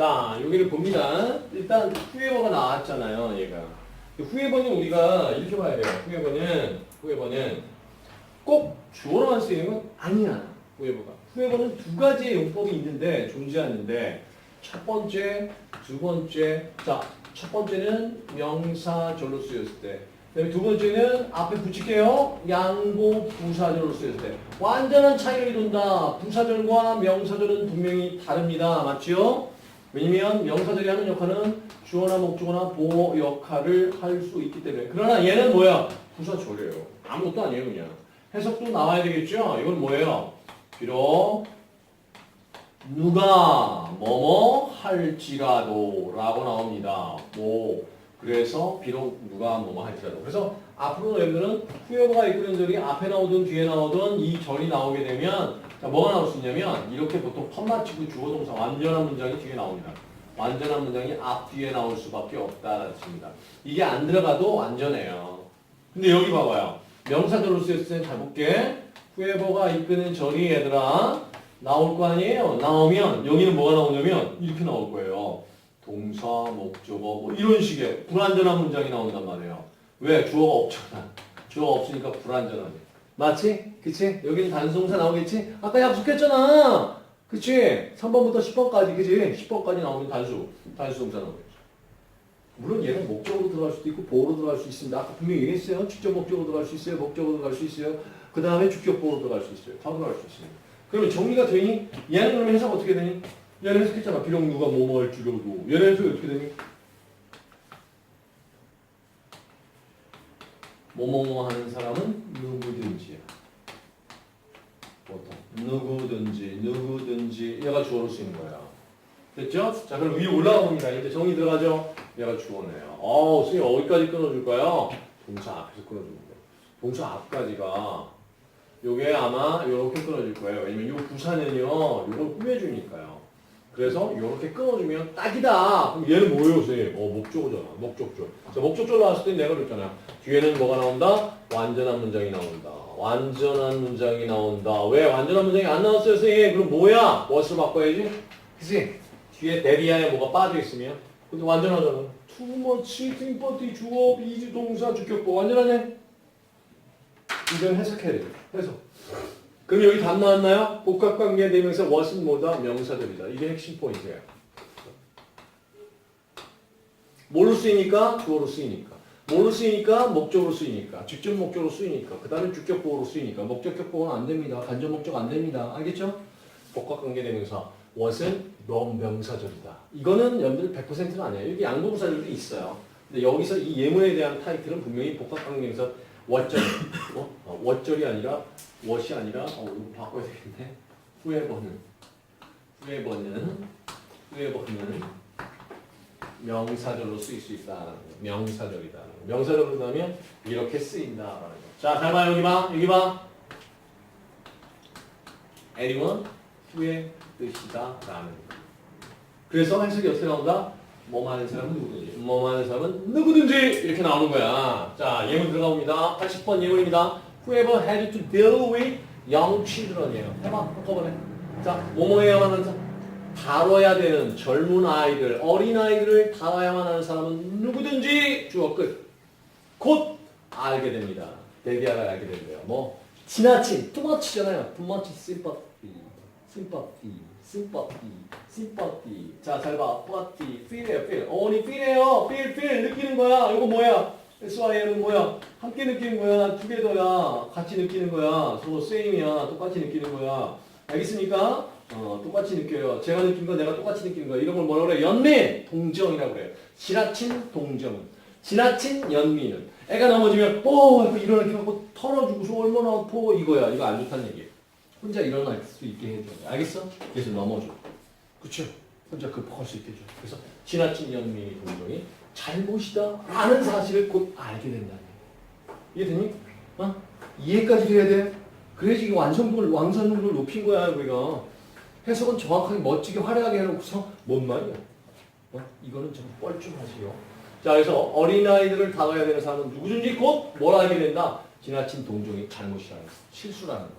자, 여기를 봅니다. 일단 후에버가 나왔잖아요, 얘가. 후에버는 우리가 이렇게 봐야 돼요. 후에버는 후에버는 꼭 주어로만 쓰이는 건 아니야. 후에버가. 후에버는 두 가지의 용법이 있는데 존재하는데 첫 번째, 두 번째. 자, 첫 번째는 명사절로 쓰였을 때. 그다음에 두 번째는 앞에 붙일게요. 양보 부사절로 쓰였을 때. 완전한 차이를 이룬다. 부사절과 명사절은 분명히 다릅니다. 맞죠? 왜냐면 명사절이 하는 역할은 주어나 목적어나 보호 역할을 할 수 있기 때문에. 그러나 얘는 뭐야? 부사절이에요. 아무것도 아니에요, 그냥. 해석도 나와야 되겠죠? 이건 뭐예요? 비록 누가 뭐뭐 할지라도 라고 나옵니다. 뭐 그래서 비록 누가 뭐뭐 할지라도 그래서 앞으로 여러분들은 후여보가 이끄는 절이 앞에 나오든 뒤에 나오든 이 절이 나오게 되면 자, 뭐가 나올 수 있냐면 이렇게 보통 컷 맞추고 주어 동사 완전한 문장이 뒤에 나옵니다. 완전한 문장이 앞뒤에 나올 수밖에 없다라는 뜻입니다. 이게 안 들어가도 완전해요. 근데 여기 봐봐요. 명사절로 쓰였을 때는 잘 볼게. 후에버가 이끄는 절이 얘들아 나올 거 아니에요. 나오면 여기는 뭐가 나오냐면 이렇게 나올 거예요. 동사, 목적어 뭐 이런 식의 불완전한 문장이 나온단 말이에요. 왜? 주어가 없잖아. 주어가 없으니까 불완전하네. 맞지? 그치? 여기는 단수동사 나오겠지? 아까 약속했잖아. 그치? 3번부터 10번까지 그치? 10번까지 나오면 단수, 단수 동사 나오겠지. 물론 얘는 목적으로 들어갈 수도 있고 보호로 들어갈 수 있습니다. 아까 분명히 얘기했어요. 직접 목적으로 들어갈 수 있어요. 목적으로 들어갈 수 있어요. 그 다음에 주격 보호로 들어갈 수 있어요. 다 들어갈 수 있습니다. 그러면 정리가 되니? 얘는 그러면 해석 어떻게 되니? 얘는 해석했잖아. 비록 누가 뭐뭐 할지라도. 얘는 해석이 어떻게 되니? 뭐뭐뭐 하는 사람은 누구든지야. 보통 누구든지 누구든지 얘가 주어로 쓰이는 거야. 됐죠? 자 그럼 위로 올라가 봅니다. 이제 정의 들어가죠? 얘가 주어네요. 어우 선생님 어디까지 끊어줄까요? 동사 앞에서 끊어주는 거예요. 동사 앞까지가 요게 아마 요렇게 끊어질 거예요. 왜냐면 요 부사는요 요걸 꾸며주니까요. 그래서 요렇게 끊어주면 딱이다. 그럼 얘는 뭐예요 선생님? 어 목적어잖아. 목적절. 자 목적절 나왔을 때 내가 그랬잖아요. 뒤에는 뭐가 나온다? 완전한 문장이 나온다. 완전한 문장이 나온다. 왜 완전한 문장이 안 나왔어요 선생님? 그럼 뭐야? 무엇을 바꿔야지? 그치? 뒤에 대리아에 뭐가 빠져 있으면 근데 완전하잖아. too much, think, 주어, 비지, 동사, 주격보 완전하네. 이건 해석해야 돼요. 해석. 그럼 여기 답 나왔나요? 복합관계 대명사 what은 뭐다? 명사들이다. 이게 핵심 포인트예요. 뭘로 쓰이니까? 주어로 쓰이니까. 뭘로 쓰이니까? 목적으로 쓰이니까. 직접 목적으로 쓰이니까. 그 다음에 주격 보호로 쓰이니까. 목적 격 보호는 안 됩니다. 간접 목적 안 됩니다. 알겠죠? 복합관계 대명사 what은 명사절이다. 이거는 여러분들 100%는 아니에요. 여기 양보부사절도 있어요. 근데 여기서 이 예문에 대한 타이틀은 분명히 복합관계 대명사 what절, 어? 어, what절이 아니라 what이 아니라 어, 이거 바꿔야 되겠네. 후에버는 후에버는 후에버는 명사절로 쓰일 수 있다. 명사절이다. 명사절로 나면 이렇게 쓰인다라는 거. 자, 잘 봐. 여기 봐. 여기 봐. anyone 후의 뜻이다 라는 거. 그래서 해석이 어떻게 나온다? 뭐 하는 사람은 누구든지. 뭐 하는 사람은 누구든지 이렇게 나오는 거야. 자, 예문 들어가 봅니다. 80번 예문입니다. Whoever had to deal with young children이에요. 해봐, 한꺼번에. 자, 뭐뭐해야만 하는 사람. 다뤄야 되는 젊은 아이들, 어린 아이들을 다뤄야만 하는 사람은 누구든지 주어 끝. 곧 알게 됩니다. 대비하가 알게 된대요. 뭐 지나친, too much잖아요. too much sympathy, sympathy, sympathy, sympathy. 자, 잘 봐. sympathy, feel이에요, feel. 어머니 feel이에요. feel, feel. 느끼는 거야. 이거 뭐야? SYM은 뭐야? 함께 느끼는 거야. 투게더야. 같이 느끼는 거야. 서로 same이야. 똑같이 느끼는 거야. 알겠습니까? 어, 똑같이 느껴요. 제가 느낀 거 내가 똑같이 느끼는 거야. 이런 걸 뭐라 그래? 연민! 동정이라고 그래요. 지나친 동정은. 지나친 연민은. 애가 넘어지면, 오! 하고 일어나게 하고 털어주고서 얼마나 아파. 이거야. 이거 안 좋다는 얘기예요. 혼자 일어날 수 있게 해줘. 알겠어? 그래서 넘어줘. 그쵸? 혼자 극복할 수 있게 해줘. 그래서 지나친 연민이 동정이 잘못이다. 라는 사실을 곧 알게 얘기예요. 이해되니? 어? 이해까지 돼야 돼. 그래야지 완성도를, 완성도를 높인 거야, 우리가. 해석은 정확하게 멋지게 화려하게 해놓고서 뭔 말이야? 어? 이거는 좀 뻘쭘하지요. 자, 그래서 어린아이들을 다뤄야 되는 사람은 누구든지 곧 뭘 알게 된다? 지나친 동정이 잘못이라는 거, 실수라는 거.